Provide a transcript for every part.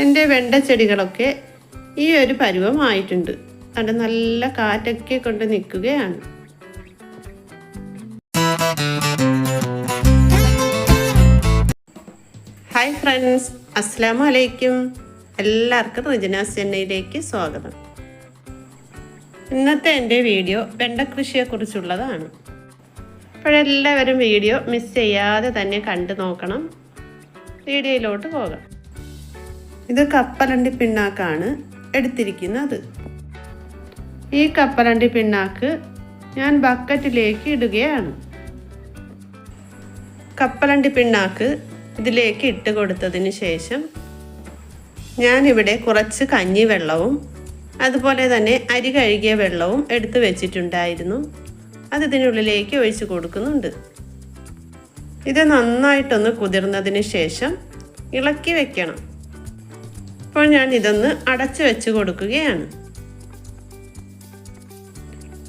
എന്റെ വെണ്ട ചെടികളൊക്കെ ഈ ഒരു പരുവമായിട്ടുണ്ട്. അവിടെ നല്ല കാറ്റൊക്കെ കൊണ്ട് നിൽക്കുകയാണ്. ഹായ് ഫ്രണ്ട്സ് അസ്സാം വലൈക്കും എല്ലാവർക്കും റിജനാസ് ചെന്നൈയിലേക്ക് സ്വാഗതം. ഇന്നത്തെ എന്റെ വീഡിയോ വെണ്ട കൃഷിയെക്കുറിച്ചുള്ളതാണ് അപ്പോഴെല്ലാവരും വീഡിയോ മിസ് ചെയ്യാതെ തന്നെ കണ്ടു നോക്കണം. വീഡിയോയിലോട്ട് പോകാം. ഇത് കപ്പലണ്ടി പിണ്ണാക്കാണ് എടുത്തിരിക്കുന്നത്. ഈ കപ്പലണ്ടി പിണ്ണാക്ക് ഞാൻ ബക്കറ്റിലേക്ക് ഇടുകയാണ്. കപ്പലണ്ടി പിണ്ണാക്ക് ഇതിലേക്ക് ഇട്ട് കൊടുത്തതിന് ശേഷം ഞാനിവിടെ കുറച്ച് കഞ്ഞി വെള്ളവും അതുപോലെ തന്നെ അരി കഴുകിയ വെള്ളവും എടുത്തു വെച്ചിട്ടുണ്ടായിരുന്നു. അത് ഒഴിച്ച് കൊടുക്കുന്നുണ്ട്. ഇത് നന്നായിട്ടൊന്ന് കുതിർന്നതിന് ശേഷം ഇളക്കി വെക്കണം. അപ്പോൾ ഞാൻ ഇതൊന്ന് അടച്ച് വെച്ച് കൊടുക്കുകയാണ്.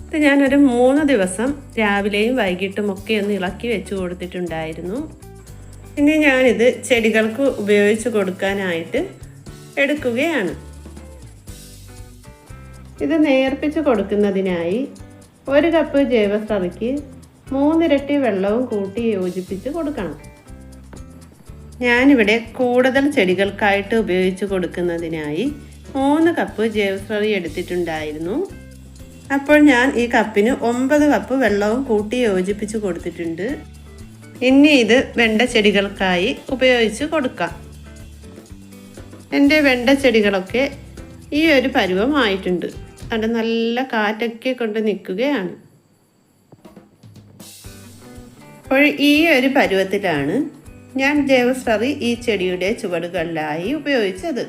ഇത് ഞാനൊരു മൂന്ന് ദിവസം രാവിലെയും വൈകിട്ടും ഒക്കെ ഒന്ന് ഇളക്കി വെച്ച് കൊടുത്തിട്ടുണ്ടായിരുന്നു. ഇനി ഞാനിത് ചെടികൾക്ക് ഉപയോഗിച്ച് കൊടുക്കാനായിട്ട് എടുക്കുകയാണ്. ഇത് നേർപ്പിച്ച് കൊടുക്കുന്നതിനായി ഒരു കപ്പ് ജൈവസ്രവയ്ക്ക് മൂന്നിരട്ടി വെള്ളവും കൂട്ടി യോജിപ്പിച്ച് കൊടുക്കണം. ഞാനിവിടെ കൂടുതൽ ചെടികൾക്കായിട്ട് ഉപയോഗിച്ച് കൊടുക്കുന്നതിനായി മൂന്ന് കപ്പ് ജൈവസ്രവി എടുത്തിട്ടുണ്ടായിരുന്നു. അപ്പോൾ ഞാൻ ഈ കപ്പിന് ഒമ്പത് കപ്പ് വെള്ളവും കൂട്ടി യോജിപ്പിച്ച് കൊടുത്തിട്ടുണ്ട്. ഇനി ഇത് വെണ്ട ചെടികൾക്കായി ഉപയോഗിച്ച് കൊടുക്കാം. എന്റെ വെണ്ട ചെടികളൊക്കെ ഈ ഒരു പരുവമായിട്ടുണ്ട്. അവിടെ നല്ല കാറ്റൊക്കെ കൊണ്ട് നിൽക്കുകയാണ്. അപ്പോൾ ഈ ഒരു പരുവത്തിലാണ് ഞാൻ ജൈവസ്ലറി ഈ ചെടിയുടെ ചുവടുകളിലായി ഉപയോഗിച്ചത്.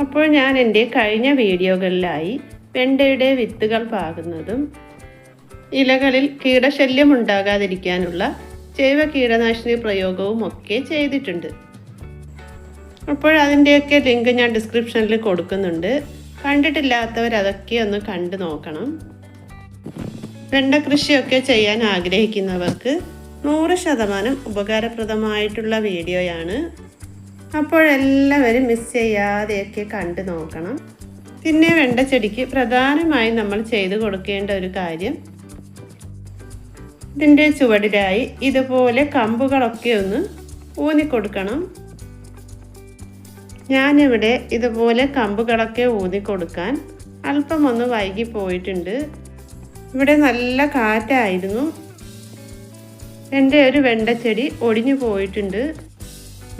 അപ്പോൾ ഞാൻ എന്റെ കഴിഞ്ഞ വീഡിയോകളിലായി വെണ്ടയുടെ വിത്തുകൾ പാകുന്നതും ഇലകളിൽ കീടശല്യം ഉണ്ടാകാതിരിക്കാനുള്ള ജൈവ കീടനാശിനി പ്രയോഗവും ഒക്കെ ചെയ്തിട്ടുണ്ട്. അപ്പോൾ അതിന്റെയൊക്കെ ലിങ്ക് ഞാൻ ഡിസ്ക്രിപ്ഷനിൽ കൊടുക്കുന്നുണ്ട്. കണ്ടിട്ടില്ലാത്തവർ അതൊക്കെ ഒന്ന് കണ്ടു നോക്കണം. വെണ്ട കൃഷിയൊക്കെ ചെയ്യാൻ ആഗ്രഹിക്കുന്നവർക്ക് നൂറ് ശതമാനം ഉപകാരപ്രദമായിട്ടുള്ള വീഡിയോയാണ്. അപ്പോഴെല്ലാവരും മിസ് ചെയ്യാതെയൊക്കെ കണ്ടു നോക്കണം. പിന്നെ വെണ്ട ചെടിക്ക് പ്രധാനമായും നമ്മൾ ചെയ്തു കൊടുക്കേണ്ട ഒരു കാര്യം ഇതിന്റെ ചുവടിലായി ഇതുപോലെ കമ്പുകളൊക്കെ ഒന്ന് ഊന്നിക്കൊടുക്കണം ഞാനിവിടെ ഇതുപോലെ കമ്പുകളൊക്കെ ഊന്നിക്കൊടുക്കാൻ അല്പം ഒന്ന് വൈകി പോയിട്ടുണ്ട്. ഇവിടെ നല്ല കാറ്റായിരുന്നു. എന്റെ ഒരു വെണ്ടച്ചെടി ഒടിഞ്ഞു പോയിട്ടുണ്ട്.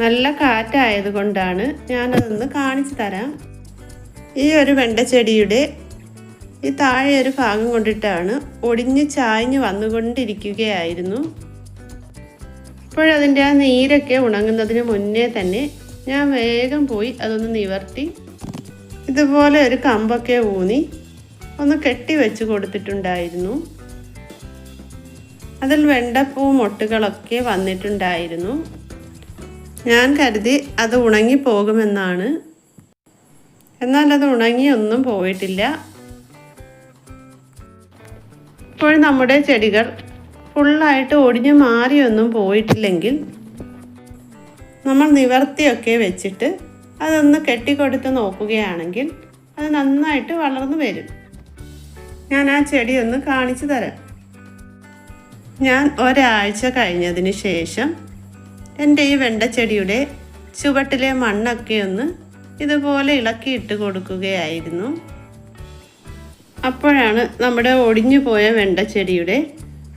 നല്ല കാറ്റായത് കൊണ്ടാണ് ഞാനതൊന്ന് കാണിച്ചു തരാം. ഈ ഒരു വെണ്ടച്ചെടിയുടെ ഈ താഴെ ഒരു ഭാഗം കൊണ്ടിട്ടാണ് ഒടിഞ്ഞ് ചായഞ്ഞ് വന്നുകൊണ്ടിരിക്കുകയായിരുന്നു. അപ്പോഴതിന്റെ ആ നീരൊക്കെ ഉണങ്ങുന്നതിന് മുന്നേ തന്നെ ഞാൻ വേഗം പോയി അതൊന്ന് നിവർത്തി. ഇതുപോലെ ഒരു കമ്പൊക്കെ ഊന്നി ഒന്ന് കെട്ടി വെച്ച് കൊടുത്തിട്ടുണ്ടായിരുന്നു. അതിൽ വെണ്ടപ്പൂ മൊട്ടുകളൊക്കെ വന്നിട്ടുണ്ടായിരുന്നു. ഞാൻ കരുതി അത് ഉണങ്ങി പോകുമെന്നാണ്. എന്നാൽ അത് ഉണങ്ങിയൊന്നും പോയിട്ടില്ല. ഇപ്പോൾ നമ്മുടെ ചെടികൾ ഫുള്ളായിട്ട് ഒടിഞ്ഞു മാറിയൊന്നും പോയിട്ടില്ലെങ്കിൽ നമ്മൾ നിവർത്തിയൊക്കെ വെച്ചിട്ട് അതൊന്ന് കെട്ടിക്കൊടുത്ത് നോക്കുകയാണെങ്കിൽ അത് നന്നായിട്ട് വളർന്നു വരും. ഞാൻ ആ ചെടി ഒന്ന് കാണിച്ചു തരാം. ഞാൻ ഒരാഴ്ച കഴിഞ്ഞതിന് ശേഷം എന്റെ ഈ വെണ്ടച്ചെടിയുടെ ചുവട്ടിലെ മണ്ണൊക്കെ ഒന്ന് ഇതുപോലെ ഇളക്കി ഇട്ട് കൊടുക്കുകയായിരുന്നു. അപ്പോഴാണ് നമ്മുടെ ഒടിഞ്ഞു പോയ വെണ്ടച്ചെടിയുടെ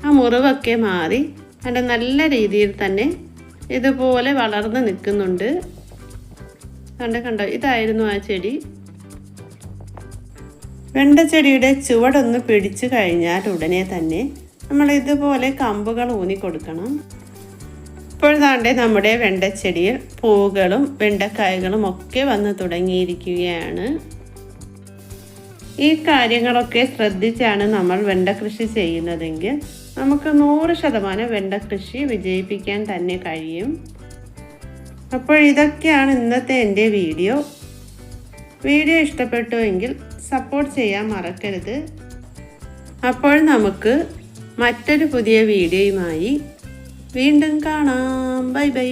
ആ മുറിവൊക്കെ മാറി അതിന്റെ നല്ല രീതിയിൽ തന്നെ ഇതുപോലെ വളർന്ന് നിൽക്കുന്നുണ്ട്. കണ്ട കണ്ടോ ഇതായിരുന്നു ആ ചെടി. വെണ്ടച്ചെടിയുടെ ചുവടൊന്ന് പിടിച്ചു കഴിഞ്ഞാൽ ഉടനെ തന്നെ നമ്മൾ ഇതുപോലെ കമ്പുകൾ ഊന്നി കൊടുക്കണം. ഇപ്പോൾ താണ്ടെ നമ്മുടെ വെണ്ടച്ചെടിയിൽ പൂക്കളും വെണ്ടക്കായകളും ഒക്കെ വന്ന് തുടങ്ങിയിരിക്കുകയാണ്. ഈ കാര്യങ്ങളൊക്കെ ശ്രദ്ധിച്ചാണ് നമ്മൾ വെണ്ട കൃഷി ചെയ്യുന്നതെങ്കിൽ നമുക്ക് നൂറ് ശതമാനം വെണ്ട കൃഷി വിജയിപ്പിക്കാൻ തന്നെ കഴിയും. അപ്പോൾ ഇതൊക്കെയാണ് ഇന്നത്തെ എന്റെ വീഡിയോ. വീഡിയോ ഇഷ്ടപ്പെട്ടുവെങ്കിൽ സപ്പോർട്ട് ചെയ്യാൻ മറക്കരുത്. അപ്പോൾ നമുക്ക് മറ്റൊരു പുതിയ വീഡിയോയുമായി വീണ്ടും കാണാം. Bye bye.